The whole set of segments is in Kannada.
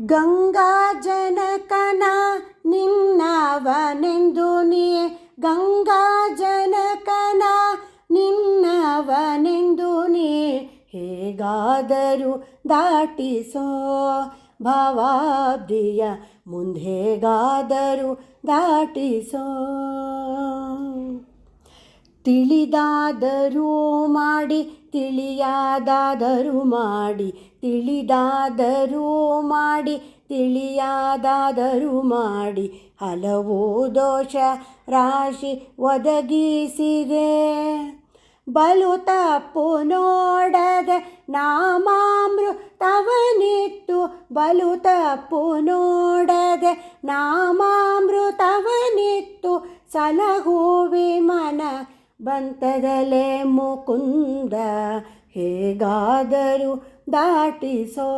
ಗಂಗಾ ಜನಕನ ನಿನ್ನವನೆಂದು ನೀ ಗಂಗಾ ಜನಕನ ನಿನ್ನವನೆಂದು ನೀ ಹೇಗಾದರೂ ದಾಟಿಸೋ ಮುಂದೆ ಮುಂದೆಗಾದರೂ ದಾಟಿಸೋ. ತಿಳಿದಾದರೂ ಮಾಡಿ, ತಿಳಿಯಾದಾದರೂ ಮಾಡಿ ತಿಳಿದಾದರೂ ಮಾಡಿ, ತಿಳಿಯಾದಾದರೂ ಮಾಡಿ. ಹಲವು ದೋಷ ರಾಶಿ ಒದಗಿಸಿದೆ. ಬಲು ತಪ್ಪು ನೋಡದೆ ನಾಮಾಮೃತವನಿತ್ತು ಬಲು ತಪ್ಪು ನೋಡದೆ ನಾಮಾಮೃತವನಿತ್ತು ಸಲಹುವಿ ಮನ ಬಂತದಲೆ ಮುಕುಂದ. ಹೇಗಾದರೂ ದಾಟಿಸೋ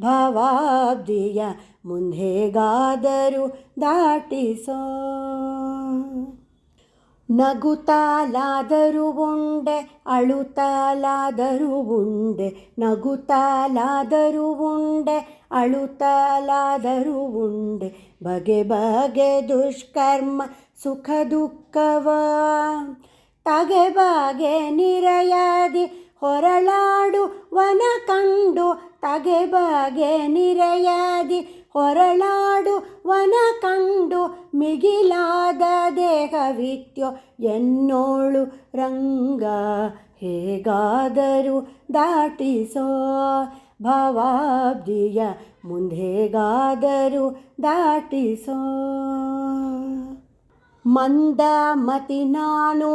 ಭವಾಬ್ದಿಯ ಮುಂದೆಗಾದರೂ ದಾಟಿಸೋ. ನಗುತ್ತಾಲಾದರೂ ಉಂಡೆ ಅಳುತ್ತಾಲಾದರೂ ಉಂಡೆ ನಗುತ್ತಾಲಾದರೂ ಉಂಡೆ ಅಳುತ್ತಾಲಾದರೂ ಉಂಡೆ, ಬಗೆ ಬಗೆ ದುಷ್ಕರ್ಮ, ಸುಖ ದುಃಖವ. ತಗೆ ಬಗೆ ನಿರಯಾದಿ ಹೊರಳಾಡುವನ ಕಂಡು ತಗೆ ಬಗೆ ನಿರೆಯಾದಿ ಹೊರಳಾಡು ವನ ಕಂಡು ಮಿಗಿಲಾದ ದೇಹವಿತ್ಯೋ ಎನ್ನೋಳು ರಂಗ ಹೇಗಾದರೂ ದಾಟಿಸೋ ಭವಾಬ್ದಿಯ ಮುಂದೆಗಾದರೂ ದಾಟಿಸೋ. ಮಂದ ಮತಿ ನಾನು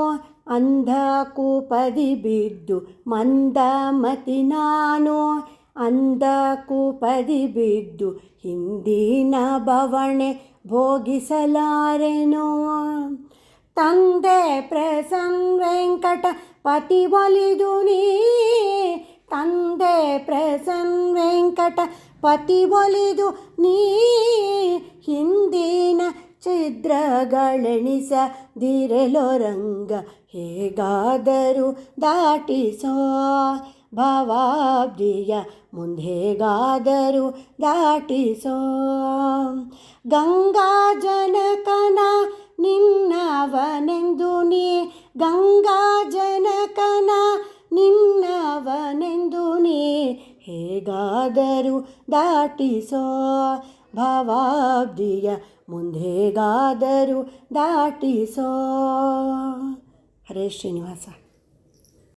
ಅಂಧ ಕೂಪದಿ ಬಿದ್ದು ಮಂದಮತಿ ನಾನು ಅಂಧ ಕೂಪದಿ ಬಿದ್ದು ಹಿಂದಿನ ಬವಣೆ ಭೋಗಿಸಲಾರೆನೋ. ತಂದೆ ಪ್ರಸಂಗ ವೆಂಕಟ, ಪತಿ ಒಲಿದು ನೀ. ತಂದೆ ಪ್ರಸನ್ ವೆಂಕಟ, ಪತಿ ಒಲಿದು ನೀ. ಹಿಂದಿನ ಛಿದ್ರಗಳೆಣಿಸದಿರಲೋ ರಂಗ ಹೇಗಾದರೂ ದಾಟಿಸೋ ಭವಾಬ್ದಿಯ ಮುಂದೆಗಾದರೂ ದಾಟಿಸೋ. ಗಂಗಾ ಜನಕನ ನಿನ್ನವನೆಂದು ನೀ, ಗಂಗಾ ಜನಕನ ನಿನ್ನವನೆಂದು ನೀ ಹೇಗಾದರೂ ದಾಟಿಸೋ. ಭವಾಬ್ದಿಯ ಮುಂದೆಗಾದರೂ ದಾಟಿಸೋ. ಹರೇ ಶ್ರೀನಿವಾಸ.